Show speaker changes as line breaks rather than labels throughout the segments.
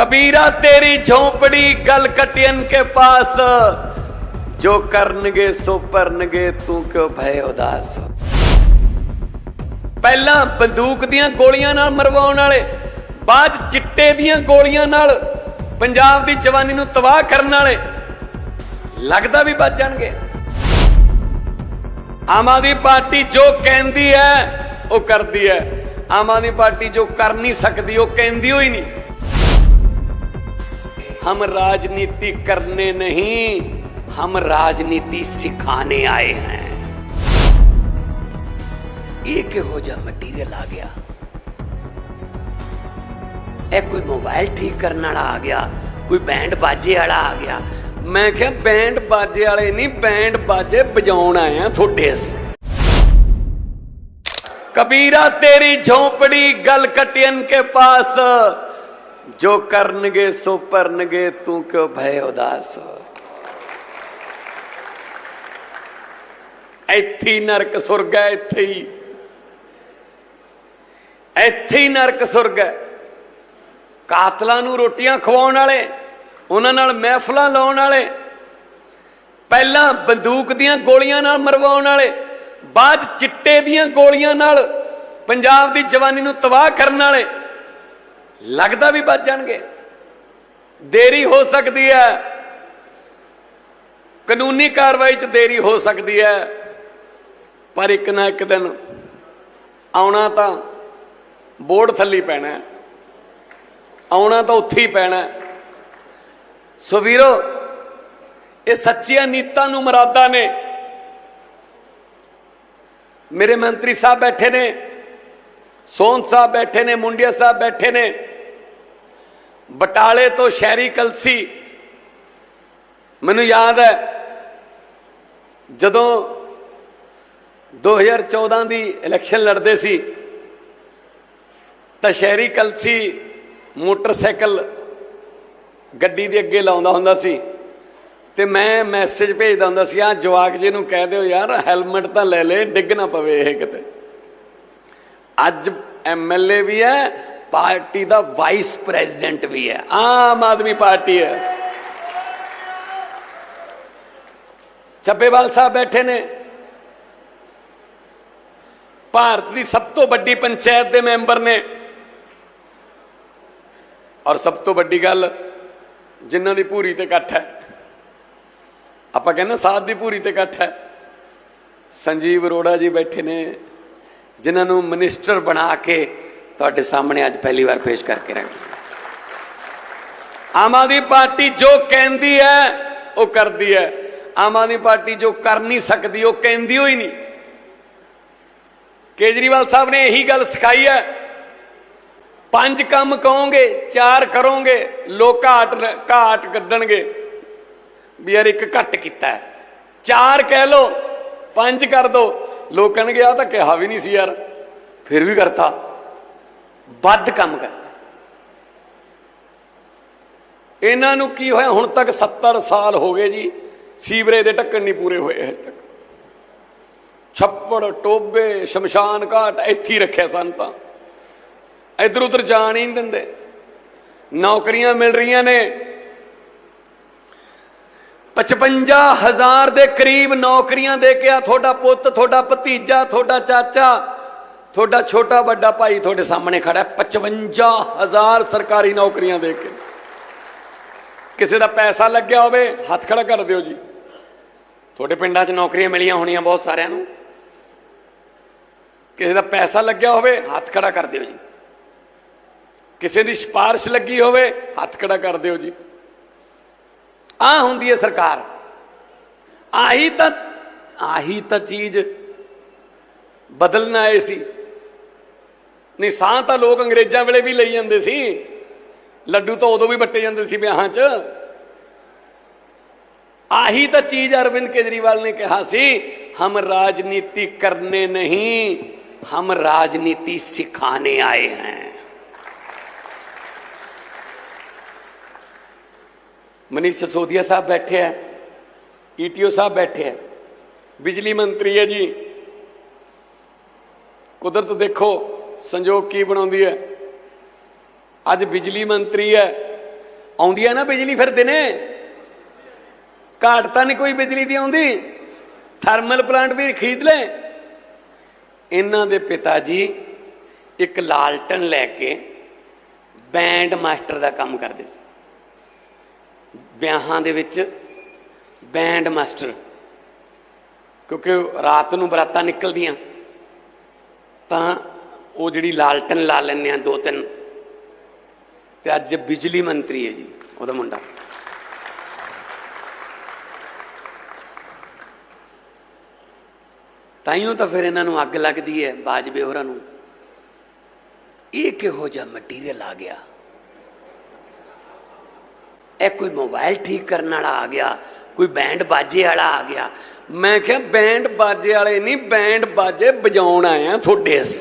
ਕਬੀਰਾ, ਤੇਰੀ ਝੌਂਪੜੀ ਗਲ ਕਟਿਨ ਕੇ ਪਾਸ। ਜੋ ਕਰਨਗੇ, ਸੋ ਪਰਨਗੇ ਤੂੰ ਕਿਉਂ ਭੈ ਉਦਾਸ? ਪਹਿਲਾਂ ਬੰਦੂਕ ਦੀਆਂ ਗੋਲੀਆਂ ਨਾਲ ਮਰਵਾਉਣ ਵਾਲੇ, ਬਾਅਦ ਚਿੱਟੇ ਦੀਆਂ ਗੋਲੀਆਂ ਨਾਲ ਪੰਜਾਬ ਦੀ ਜਵਾਨੀ ਨੂੰ ਤਬਾਹ ਕਰਨ ਵਾਲੇ, ਲੱਗਦਾ ਵੀ ਬਚ ਜਾਣਗੇ। ਆਮ ਆਦਮੀ ਪਾਰਟੀ ਜੋ ਕਹਿੰਦੀ ਹੈ, ਉਹ ਕਰਦੀ ਹੈ। ਆਮ ਆਦਮੀ ਪਾਰਟੀ ਜੋ ਕਰ ਨਹੀਂ ਸਕਦੀ, ਉਹ ਕਹਿੰਦੀ ਹੋਈ ਨਹੀਂ। हम राजनीति करने नहीं, हम राजनीति सिखाने आए हैं। एक हो जा मटीरियल आ गया। ਇਹ ਕੋਈ ਮੋਬਾਈਲ ਠੀਕ ਕਰਨ ਵਾਲਾ ਆ ਗਿਆ ਕੋਈ ਬੈਂਡ ਬਾਜੇ ਵਾਲਾ ਆ ਗਿਆ ਮੈਂ ਕਿਹਾ ਬੈਂਡ ਬਾਜੇ ਵਾਲੇ ਨਹੀਂ ਬੈਂਡ ਬਾਜੇ ਵਜਾਉਣ ਆਏ ਆ ਤੁਹਾਡੇ ਅਸੀਂ ਕਬੀਰਾ ਤੇਰੀ ਝੋਪੜੀ ਗਲ ਕਟਿਆਨ ਕੇ ਪਾਸ ਜੋ ਕਰਨਗੇ ਸੋ ਭਰਨਗੇ, ਤੂੰ ਕਿਉਂ ਭੈ ਉਦਾਸ ਇੱਥੇ ਨਰਕ ਸੁਰਗ ਹੈ, ਇੱਥੇ ਹੀ। ਇੱਥੇ ਹੀ ਨਰਕ ਸੁਰਗ ਹੈ। ਕਾਤਲਾਂ ਨੂੰ ਰੋਟੀਆਂ ਖਵਾਉਣ ਵਾਲੇ, ਉਹਨਾਂ ਨਾਲ ਮਹਿਫਲਾਂ ਲਾਉਣ ਵਾਲੇ, ਪਹਿਲਾਂ ਬੰਦੂਕ ਦੀਆਂ ਗੋਲੀਆਂ ਨਾਲ ਮਰਵਾਉਣ ਵਾਲੇ, ਬਾਅਦ ਚਿੱਟੇ ਦੀਆਂ ਗੋਲੀਆਂ ਨਾਲ ਪੰਜਾਬ ਦੀ ਜਵਾਨੀ ਨੂੰ ਤਬਾਹ ਕਰਨ ਵਾਲੇ ਲੱਗਦਾ ਵੀ ਬਚ ਜਾਣਗੇ। ਦੇਰੀ ਹੋ ਸਕਦੀ ਹੈ। ਕਾਨੂੰਨੀ ਕਾਰਵਾਈ 'ਚ ਦੇਰੀ ਹੋ ਸਕਦੀ ਹੈ। ਪਰ ਇੱਕ ਨਾ ਇੱਕ ਦਿਨ ਆਉਣਾ ਤਾਂ ਬੋਰਡ ਥੱਲੀ ਪੈਣਾ ਆਉਣਾ ਤਾਂ ਉੱਥੇ ਹੀ ਪੈਣਾ ਸੋ ਵੀਰੋ, ਇਹ ਸੱਚੀਆਂ ਨੀਤਾਂ ਨੂੰ ਮਰਾਦਾ ਨੇ। ਮੇਰੇ ਮੰਤਰੀ ਸਾਹਿਬ ਬੈਠੇ ਨੇ ਸੋਨ ਸਾਹਿਬ ਬੈਠੇ ਨੇ, ਮੁੰਡਿਆ ਸਾਹਿਬ ਬੈਠੇ ਨੇ। ਬਟਾਲੇ ਤੋਂ ਸ਼ਹਿਰੀ ਕਲਸੀ। ਮੈਨੂੰ ਯਾਦ ਹੈ, ਜਦੋਂ 2014 ਦੀ ਇਲੈਕਸ਼ਨ ਲੜਦੇ ਸੀ, ਤਾਂ ਸ਼ਹਿਰੀ ਕਲਸੀ ਮੋਟਰਸਾਈਕਲ ਗੱਡੀ ਦੇ ਅੱਗੇ ਲਾਉਂਦਾ ਹੁੰਦਾ ਸੀ ਤੇ ਮੈਂ ਮੈਸੇਜ ਭੇਜਦਾ ਹੁੰਦਾ ਸੀ ਆ ਜਵਾਕ ਜੀ ਨੂੰ ਕਹਿ ਦਿਓ ਯਾਰ, ਹੈਲਮਟ ਤਾਂ ਲੈ ਲੈ, ਡਿੱਗ ਨਾ ਪਵੇ ਇਹ ਕਿਤੇ। ਅੱਜ ਐਮਐਲਏ ਵੀ ਹੈ ਪਾਰਟੀ ਦਾ ਵਾਈਸ ਪ੍ਰੈਜ਼ੀਡੈਂਟ ਵੀ ਹੈ। ਆਮ ਆਦਮੀ ਪਾਰਟੀ ਹੈ। ਚੱਬੇਵਾਲ ਸਾਹਿਬ ਬੈਠੇ ਨੇ। ਭਾਰਤ ਦੀ ਸਭ ਤੋਂ ਵੱਡੀ ਪੰਚਾਇਤ ਦੇ ਮੈਂਬਰ ਨੇ। ਔਰ ਸਭ ਤੋਂ ਵੱਡੀ ਗੱਲ ਜਿਨ੍ਹਾਂ ਦੀ ਪੂਰੀ ਤੇ ਇਕੱਠ ਹੈ। ਆਪਾਂ ਕਹਿੰਦੇ ਸਾਧ ਦੀ ਪੂਰੀ ਤੇ ਇਕੱਠ ਹੈ। ਸੰਜੀਵ ਅਰੋੜਾ ਜੀ ਬੈਠੇ ਨੇ, ਜਿਨ੍ਹਾਂ ਨੂੰ ਮਿਨਿਸਟਰ ਬਣਾ ਕੇ ਤੁਹਾਡੇ ਸਾਹਮਣੇ ਅੱਜ ਪਹਿਲੀ ਵਾਰ ਪੇਸ਼ ਕਰਕੇ ਰੱਖਿਆ ਆਮ ਆਦਮੀ ਪਾਰਟੀ ਜੋ ਕਹਿੰਦੀ ਹੈ, ਉਹ ਕਰਦੀ ਹੈ। ਆਮ ਆਦਮੀ ਪਾਰਟੀ ਜੋ ਕਰ ਨਹੀਂ ਸਕਦੀ, ਉਹ ਕਹਿੰਦੀ ਹੋਈ ਨਹੀਂ। ਕੇਜਰੀਵਾਲ ਸਾਹਿਬ ਨੇ ਇਹੀ ਗੱਲ ਸਿਖਾਈ ਹੈ, ਪੰਜ ਕੰਮ ਕਹੋਗੇ, ਚਾਰ ਕਰੋਗੇ, ਲੋਕ ਘਾਟ ਘਾਟ ਕੱਢਣਗੇ। ਵੀ ਯਾਰ ਇੱਕ ਘੱਟ ਕੀਤਾ ਚਾਰ ਕਹਿ ਲੋ ਪੰਜ ਕਰ ਦੋ। ਲੋਕ ਕਹਿਣਗੇ ਆ ਤਾਂ ਕਿਹਾ ਵੀ ਨਹੀਂ ਸੀ ਯਾਰ। ਫਿਰ ਵੀ ਕਰਤਾ। ਵੱਧ ਕੰਮ ਕਰ। ਇਹਨਾਂ ਨੂੰ ਕੀ ਹੋਇਆ? ਹੁਣ ਤੱਕ 70 ਸਾਲ ਹੋ ਗਏ ਜੀ, ਸੀਵਰੇਜ ਦੇ ਢੱਕਣ ਨਹੀਂ ਪੂਰੇ ਹੋਏ ਹਜੇ ਤੱਕ। ਛੱਪੜ, ਟੋਬੇ, ਸ਼ਮਸ਼ਾਨ ਘਾਟ, ਇੱਥੇ ਰੱਖਿਆ ਸਨ ਤਾਂ। ਇਧਰ ਉਧਰ ਜਾਣ ਹੀ ਨਹੀਂ ਦਿੰਦੇ। ਨੌਕਰੀਆਂ ਮਿਲ ਰਹੀਆਂ ਨੇ। 55000 ਦੇ ਕਰੀਬ ਨੌਕਰੀਆਂ ਦੇ ਕੇ ਆ ਤੁਹਾਡਾ ਪੁੱਤ, ਤੁਹਾਡਾ ਭਤੀਜਾ, ਤੁਹਾਡਾ ਚਾਚਾ। ਤੁਹਾਡਾ ਛੋਟਾ ਵੱਡਾ ਭਾਈ ਤੁਹਾਡੇ ਸਾਹਮਣੇ ਖੜਾ ਹੈ। 55000 ਸਰਕਾਰੀ ਨੌਕਰੀਆਂ ਦੇ ਕੇ। ਕਿਸੇ ਦਾ ਪੈਸਾ ਲੱਗਿਆ ਹੋਵੇ, ਹੱਥ ਖੜਾ ਕਰ ਦਿਓ ਜੀ। ਤੁਹਾਡੇ ਪਿੰਡਾਂ 'ਚ ਨੌਕਰੀਆਂ ਮਿਲੀਆਂ ਹੋਣੀਆਂ ਬਹੁਤ ਸਾਰਿਆਂ ਨੂੰ। ਕਿਸੇ ਦਾ ਪੈਸਾ ਲੱਗਿਆ ਹੋਵੇ, ਹੱਥ ਖੜਾ ਕਰ ਦਿਓ ਜੀ। ਕਿਸੇ ਦੀ ਸਿਫਾਰਿਸ਼ ਲੱਗੀ ਹੋਵੇ, ਹੱਥ ਖੜਾ ਕਰ ਦਿਓ ਜੀ। ਆ ਹੁੰਦੀ ਹੈ ਸਰਕਾਰ। ਆਹੀ ਤਾਂ ਆਹੀ ਤਾਂ ਚੀਜ਼ ਬਦਲਣ ਆਏ ਸੀ। ਨਹੀਂ ਸਾਹ ਤਾਂ ਲੋਕ ਅੰਗਰੇਜ਼ਾਂ ਵੇਲੇ ਵੀ ਲਈ ਜਾਂਦੇ ਸੀ ਲੱਡੂ ਤਾਂ ਉਦੋਂ ਵੀ ਵੱਟੇ ਜਾਂਦੇ ਸੀ ਵਿਆਹਾਂ 'ਚ ਆਹੀ ਤਾਂ ਚੀਜ਼ ਅਰਵਿੰਦ ਕੇਜਰੀਵਾਲ ਨੇ ਕਿਹਾ ਸੀ ਹਮ ਰਾਜਨੀਤੀ ਕਰਨੇ ਨਹੀਂ ਹਮ ਰਾਜਨੀਤੀ ਸਿਖਾਣੇ ਆਏ हैं मनीष सिसोदिया साहब बैठे हैं ईटीओ साहब बैठे हैं बिजली मंत्री है जी ਕੁਦਰਤ ਦੇਖੋ ਸੰਜੋਗ ਕੀ ਬਣਾਉਂਦੀ ਹੈ? ਅੱਜ ਬਿਜਲੀ ਮੰਤਰੀ ਹੈ। ਆਉਂਦੀ ਹੈ ਨਾ ਬਿਜਲੀ ਫਿਰ ਦਿਨੇ? ਘਾਟ ਤਾਂ ਨਹੀਂ ਕੋਈ ਬਿਜਲੀ ਦੀ ਆਉਂਦੀ। ਥਰਮਲ ਪਲਾਂਟ ਵੀ ਖਰੀਦ ਲੈ ਇਹਨਾਂ ਦੇ ਪਿਤਾ ਜੀ ਇੱਕ ਲਾਲਟਨ ਲੈ ਕੇ ਬੈਂਡ ਮਾਸਟਰ ਦਾ ਕੰਮ ਕਰਦੇ ਸੀ। ਵਿਆਹਾਂ ਦੇ ਵਿੱਚ ਬੈਂਡ ਮਾਸਟਰ। ਕਿਉਂਕਿ ਰਾਤ ਨੂੰ ਬਰਾਤਾਂ ਨਿਕਲਦੀਆਂ। ਤਾਂ ਉਹ ਜਿਹੜੀ ਲਾਲਟਨ ਲਾ ਲੈਂਦੇ ਆ ਦੋ ਤਿੰਨ। ਤੇ ਅੱਜ ਬਿਜਲੀ ਮੰਤਰੀ ਹੈ ਜੀ, ਉਹਦਾ ਮੁੰਡਾ। ਤਾਈਓ ਤਾਂ ਫਿਰ ਇਹਨਾਂ ਨੂੰ ਅੱਗ ਲੱਗਦੀ ਹੈ, ਬਾਜਵੇ ਹੋਰਾਂ ਨੂੰ। ਇਹ ਕਿਹੋ ਜਿਹਾ ਮਟੀਰੀਅਲ ਆ ਗਿਆ? ਇਹ ਕੋਈ ਮੋਬਾਈਲ ਠੀਕ ਕਰਨ ਵਾਲਾ ਆ ਗਿਆ, ਕੋਈ ਬੈਂਡ ਬਾਜੇ ਵਾਲਾ ਆ ਗਿਆ। ਮੈਂ ਕਿਹਾ ਬੈਂਡ ਬਾਜੇ ਵਾਲੇ ਨਹੀਂ ਬੈਂਡ ਬਾਜੇ ਵਜਾਉਣ ਆਏ ਆ ਤੁਹਾਡੇ ਅਸੀਂ।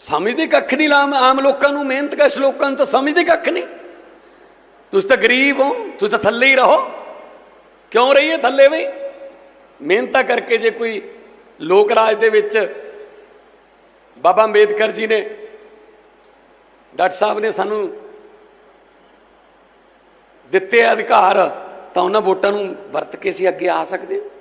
ਸਮਝਦੇ ਕੱਖ ਨਹੀਂ ਲਾਮ ਆਮ ਲੋਕਾਂ ਨੂੰ, ਮਿਹਨਤ ਕਸ਼ ਲੋਕਾਂ ਨੂੰ ਤਾਂ ਸਮਝਦੇ ਕੱਖ ਨਹੀਂ। ਤੁਸੀਂ ਤਾਂ ਗਰੀਬ ਹੋ, ਤੁਸੀਂ ਤਾਂ ਥੱਲੇ ਹੀ ਰਹੋ। ਕਿਉਂ ਰਹੀਏ ਥੱਲੇ ਬਈ? ਮਿਹਨਤਾਂ ਕਰਕੇ ਜੇ ਕੋਈ ਲੋਕ ਰਾਜ ਦੇ ਵਿੱਚ ਬਾਬਾ ਅੰਬੇਦਕਰ ਜੀ ਨੇ, ਡਾਕਟਰ ਸਾਹਿਬ ਨੇ ਸਾਨੂੰ ਦਿੱਤੇ ਅਧਿਕਾਰ, ਤਾਂ ਉਹਨਾਂ ਵੋਟਾਂ ਨੂੰ ਵਰਤ ਕੇ ਅਸੀਂ ਅੱਗੇ ਆ ਸਕਦੇ ਹਾਂ।